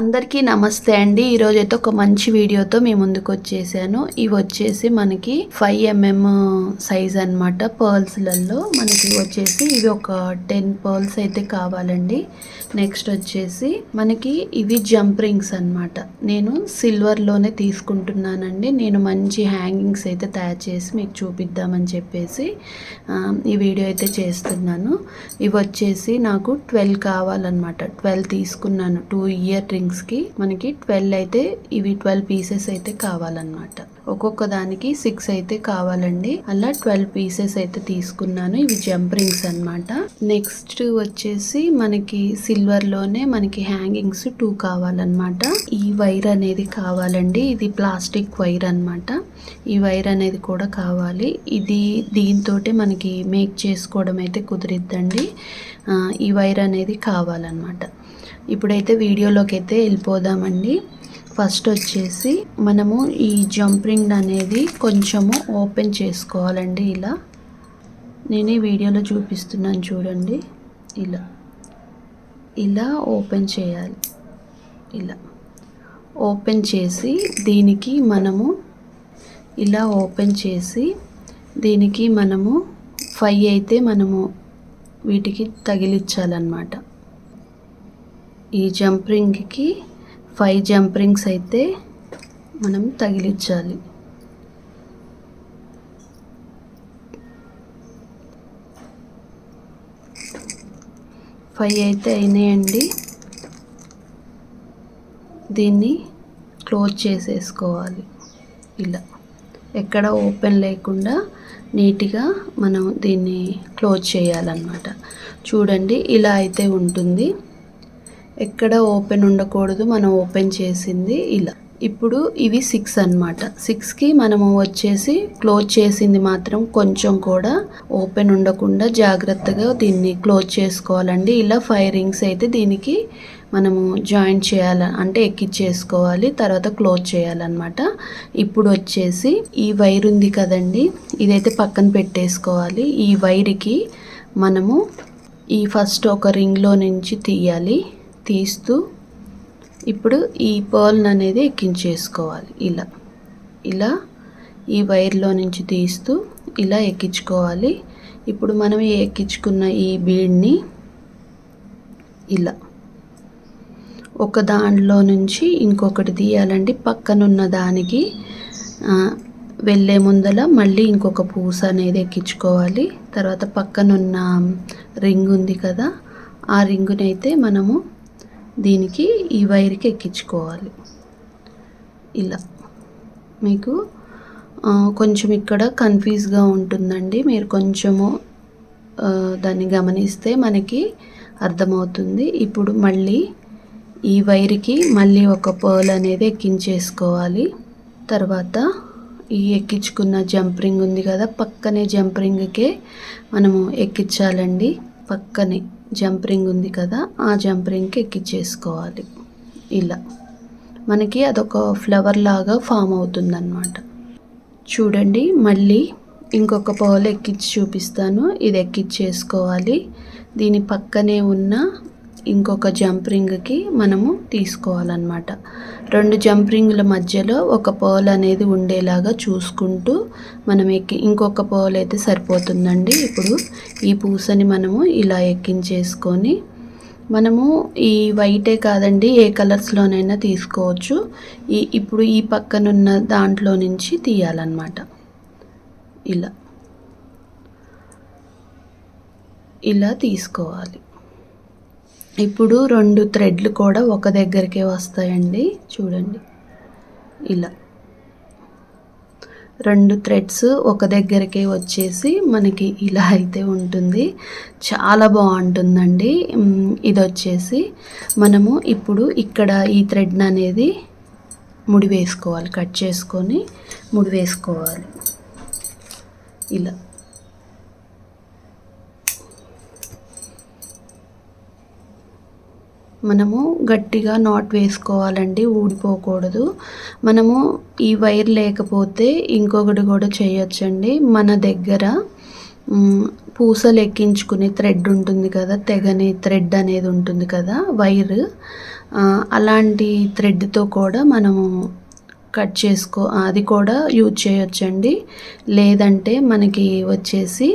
అందరికీ నమస్తే అండి. ఈరోజు అయితే ఒక మంచి వీడియోతో మీ ముందుకు వచ్చేసాను. ఇవి వచ్చేసి మనకి ఫైవ్ ఎంఎం సైజ్ అనమాట పర్ల్స్లలో. మనకి వచ్చేసి ఇవి ఒక టెన్ పర్ల్స్ అయితే కావాలండి. నెక్స్ట్ వచ్చేసి మనకి ఇవి జంప్ రింగ్స్ అనమాట నేను సిల్వర్లోనే తీసుకుంటున్నానండి. నేను మంచి హ్యాంగింగ్స్ అయితే తయారు చేసి మీకు చూపిద్దామని చెప్పేసి ఈ వీడియో అయితే చేస్తున్నాను. ఇవి వచ్చేసి నాకు ట్వెల్వ్ కావాలన్నమాట. ట్వెల్వ్ తీసుకున్నాను. టూ ఇయర్ రింగ్స్కి మనకి ట్వెల్వ్ అయితే ఇవి ట్వెల్వ్ పీసెస్ అయితే కావాలన్నమాట. ఒక్కొక్క దానికి సిక్స్ అయితే కావాలండి. అలా ట్వెల్వ్ పీసెస్ అయితే తీసుకున్నాను. ఇవి జంప్ రింగ్స్ అనమాట నెక్స్ట్ వచ్చేసి మనకి సిల్వర్లోనే మనకి హ్యాంగింగ్స్ టూ కావాలన్నమాట. ఈ వైర్ అనేది కావాలండి. ఇది ప్లాస్టిక్ వైర్ అన్నమాట. ఈ వైర్ అనేది కూడా కావాలి. ఇది దీంతో మనకి మేక్ చేసుకోవడం అయితే కుదిరిద్దండి. ఈ వైర్ అనేది కావాలన్నమాట. ఇప్పుడైతే వీడియోలోకి అయితే వెళ్ళిపోదామండి. ఫస్ట్ వచ్చేసి మనము ఈ జంప్ రింగ్ అనేది కొంచెము ఓపెన్ చేసుకోవాలండి ఇలా. నేను ఈ వీడియోలో చూపిస్తున్నాను చూడండి. ఇలా. ఇలా ఓపెన్ చేయాలి. ఇలా. ఓపెన్ చేసి దీనికి మనము ఇలా ఓపెన్ చేసి దీనికి మనము ఫైవ్ అయితే మనము వీటికి తగిలిచ్చాలన్నమాట ఈ జంప్ రింగ్కి ఫైవ్ జంప్ రింగ్స్ అయితే మనం తగిలించాలి ఫైవ్ అయితే అయినాయండి. దీన్ని క్లోజ్ చేసేసుకోవాలి. ఇలా. ఎక్కడ ఓపెన్ లేకుండా నీట్గా మనం దీన్ని క్లోజ్ చేయాలన్నమాట. చూడండి ఇలా అయితే ఉంటుంది. ఎక్కడ ఓపెన్ ఉండకూడదు మనం ఓపెన్ చేసింది ఇలా. ఇప్పుడు ఇవి సిక్స్ అన్నమాట. సిక్స్కి మనము వచ్చేసి క్లోజ్ చేసింది మాత్రం కొంచెం కూడా ఓపెన్ ఉండకుండా జాగ్రత్తగా దీన్ని క్లోజ్ చేసుకోవాలండి. ఇలా ఫైవ్ రింగ్స్ అయితే దీనికి మనము జాయిన్ చేయాలి అంటే ఎక్కిచ్చేసుకోవాలి తర్వాత క్లోజ్ చేయాలన్నమాట. ఇప్పుడు వచ్చేసి ఈ వైర్ ఉంది కదండి ఇదైతే పక్కన పెట్టేసుకోవాలి. ఈ వైర్కి మనము ఈ ఫస్ట్ ఒక రింగ్లో నుంచి తీయాలి. తీస్తూ ఇప్పుడు ఈ పర్ల్ని అనేది ఎక్కించేసుకోవాలి. ఇలా ఇలా ఈ వైర్లో నుంచి తీస్తూ ఇలా ఎక్కించుకోవాలి. ఇప్పుడు మనం ఈ ఎక్కించుకున్న ఈ బీడ్ని ఇలా ఒక దాంట్లో నుంచి ఇంకొకటి తీయాలండి. పక్కనున్న దానికి వెళ్ళే ముందల మళ్ళీ ఇంకొక పూస అనేది ఎక్కించుకోవాలి. తర్వాత పక్కనున్న రింగ్ ఉంది కదా ఆ రింగునైతే మనము దీనికి ఈ వైర్కి ఎక్కించుకోవాలి. ఇలా. మీకు కొంచెం ఇక్కడ కన్ఫ్యూజ్గా ఉంటుందండి. మీరు కొంచెము దాన్ని గమనిస్తే మనకి అర్థమవుతుంది. ఇప్పుడు మళ్ళీ ఈ వైర్కి మళ్ళీ ఒక పర్ల్ అనేది ఎక్కించేసుకోవాలి. తర్వాత ఈ ఎక్కించుకున్న జంప్ రింగ్ ఉంది కదా పక్కనే జంప్ రింగ్కే మనము ఎక్కించాలండి. పక్కనే. జంప్ రింగ్ ఉంది కదా ఆ జంప్ రింగ్కి ఎక్కించేసుకోవాలి ఇలా. మనకి అదొక ఫ్లవర్ లాగా ఫామ్ అవుతుందన్నమాట. చూడండి మళ్ళీ ఇంకొక పర్ల్ ఎక్కించి చూపిస్తాను. ఇది ఎక్కించేసుకోవాలి దీని పక్కనే ఉన్న ఇంకొక జంప్ రింగ్కి మనము తీసుకోవాలన్నమాట. రెండు జంప్ రింగుల మధ్యలో ఒక పర్ల్ అనేది ఉండేలాగా చూసుకుంటూ మనం ఎక్కి ఇంకొక పర్ల్ అయితే సరిపోతుందండి. ఇప్పుడు ఈ పూసని మనము ఇలా ఎక్కించేసుకొని మనము ఈ వైటే కాదండి ఏ కలర్స్లోనైనా తీసుకోవచ్చు. ఈ ఇప్పుడు ఈ పక్కనున్న దాంట్లో నుంచి తీయాలన్నమాట. ఇలా. ఇలా తీసుకోవాలి. ఇప్పుడు రెండు థ్రెడ్లు కూడా ఒక దగ్గరికే వస్తాయండి. చూడండి. ఇలా. రెండు థ్రెడ్స్ ఒక దగ్గరికే వచ్చేసి మనకి ఇలా అయితే ఉంటుంది. చాలా బాగుంటుందండి. ఇది వచ్చేసి మనము ఇప్పుడు ఇక్కడ ఈ థ్రెడ్ అనేది ముడి వేసుకోవాలి కట్ చేసుకొని ముడి వేసుకోవాలి ఇలా. మనము గట్టిగా నాట్ వేసుకోవాలండి ఊడిపోకూడదు. మనము ఈ వైర్ లేకపోతే ఇంకొకటి కూడా చేయొచ్చండి. మన దగ్గర పూసలు ఎక్కించుకునే థ్రెడ్ ఉంటుంది కదా తెగని థ్రెడ్ అనేది ఉంటుంది కదా వైర్. అలాంటి థ్రెడ్తో కూడా మనము కట్ చేసుకో అది కూడా యూజ్ చేయొచ్చండి. లేదంటే మనకి వచ్చేసి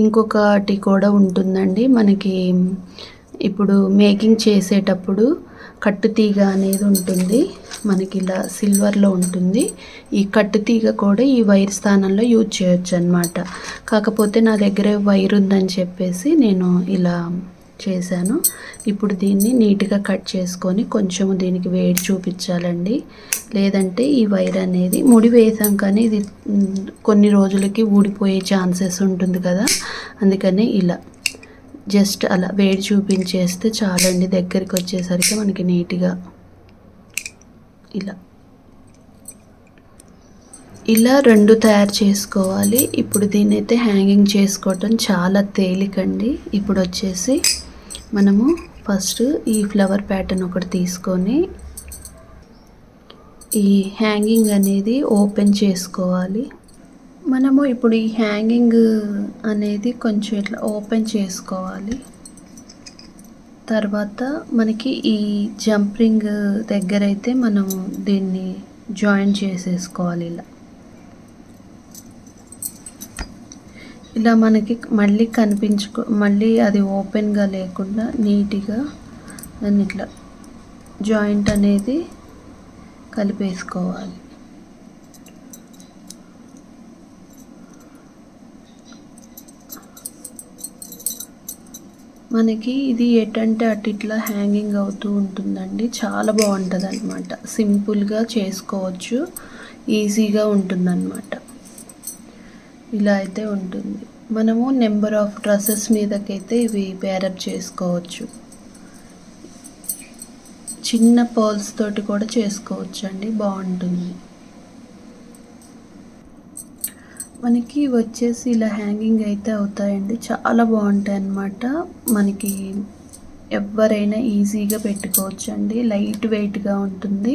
ఇంకొకటి కూడా ఉంటుందండి. మనకి ఇప్పుడు మేకింగ్ చేసేటప్పుడు కట్టుతీగ అనేది ఉంటుంది. మనకి ఇలా సిల్వర్లో ఉంటుంది. ఈ కట్టుతీగ కూడా ఈ వైర్ స్థానంలో యూజ్ చేయొచ్చు అనమాట కాకపోతే నా దగ్గర వైర్ ఉందని చెప్పేసి నేను ఇలా చేశాను. ఇప్పుడు దీన్ని నీట్గా కట్ చేసుకొని కొంచెం దీనికి వేడి చూపించాలండి. లేదంటే ఈ వైర్ అనేది ముడి వేసాం కానీ ఇది కొన్ని రోజులకి ఊడిపోయే ఛాన్సెస్ ఉంటుంది కదా. అందుకని ఇలా. జస్ట్ అలా వేడి చూపించేస్తే చాలండి దగ్గరికి వచ్చేసరికి మనకి నీట్గా. ఇలా. ఇలా రెండు తయారు చేసుకోవాలి. ఇప్పుడు దీన్ని అయితే హ్యాంగింగ్ చేసుకోవటం చాలా తేలికండి. ఇప్పుడు వచ్చేసి మనము ఫస్ట్ ఈ ఫ్లవర్ ప్యాటర్న్ ఒకటి తీసుకొని ఈ హ్యాంగింగ్ అనేది ఓపెన్ చేసుకోవాలి. మనము ఇప్పుడు ఈ హ్యాంగింగ్ అనేది కొంచెం ఇట్లా ఓపెన్ చేసుకోవాలి. తర్వాత మనకి ఈ జంపింగ్ దగ్గర అయితే మనం దీన్ని జాయిన్ చేసేసుకోవాలి ఇలా. ఇలా మనకి మళ్ళీ కనిపించుకో మళ్ళీ అది ఓపెన్గా లేకుండా నీట్గా దాన్ని ఇట్లా జాయింట్ అనేది కలిపేసుకోవాలి. మనకి ఇది ఎటంటే అటు ఇట్లా హ్యాంగింగ్ అవుతూ ఉంటుందండి. చాలా బాగుంటుంది అనమాట సింపుల్గా చేసుకోవచ్చు. ఈజీగా ఉంటుందన్నమాట. ఇలా అయితే ఉంటుంది. మనము నెంబర్ ఆఫ్ డ్రెస్సెస్ మీదకైతే ఇవి పేరప్ చేసుకోవచ్చు. చిన్న పర్ల్స్ తోటి కూడా చేసుకోవచ్చు అండి బాగుంటుంది. మనకి వచ్చేసి ఇలా హ్యాంగింగ్ అయితే అవుతాయండి. చాలా బాగుంటాయి అన్నమాట. మనకి ఎవరైనా ఈజీగా పెట్టుకోవచ్చు అండి లైట్ వెయిట్గా ఉంటుంది.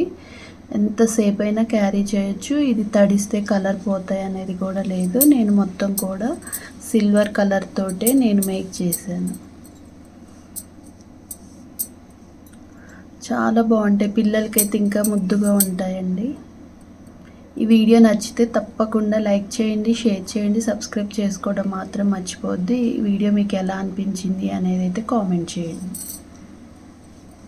ఎంతసేపు అయినా క్యారీ చేయొచ్చు. ఇది తడిస్తే కలర్ పోతాయి అనేది కూడా లేదు. నేను మొత్తం కూడా సిల్వర్ కలర్ తోటే నేను మేక్ చేశాను. చాలా బాగుంటాయి. పిల్లలకైతే ఇంకా ముద్దుగా ఉంటాయండి. ఈ వీడియో నచ్చితే తప్పకుండా లైక్ చేయండి షేర్ చేయండి సబ్స్క్రైబ్ చేసుకోవడం మాత్రం మర్చిపోద్ది ఈ వీడియో మీకు ఎలా అనిపించింది అనేది అయితే కామెంట్ చేయండి.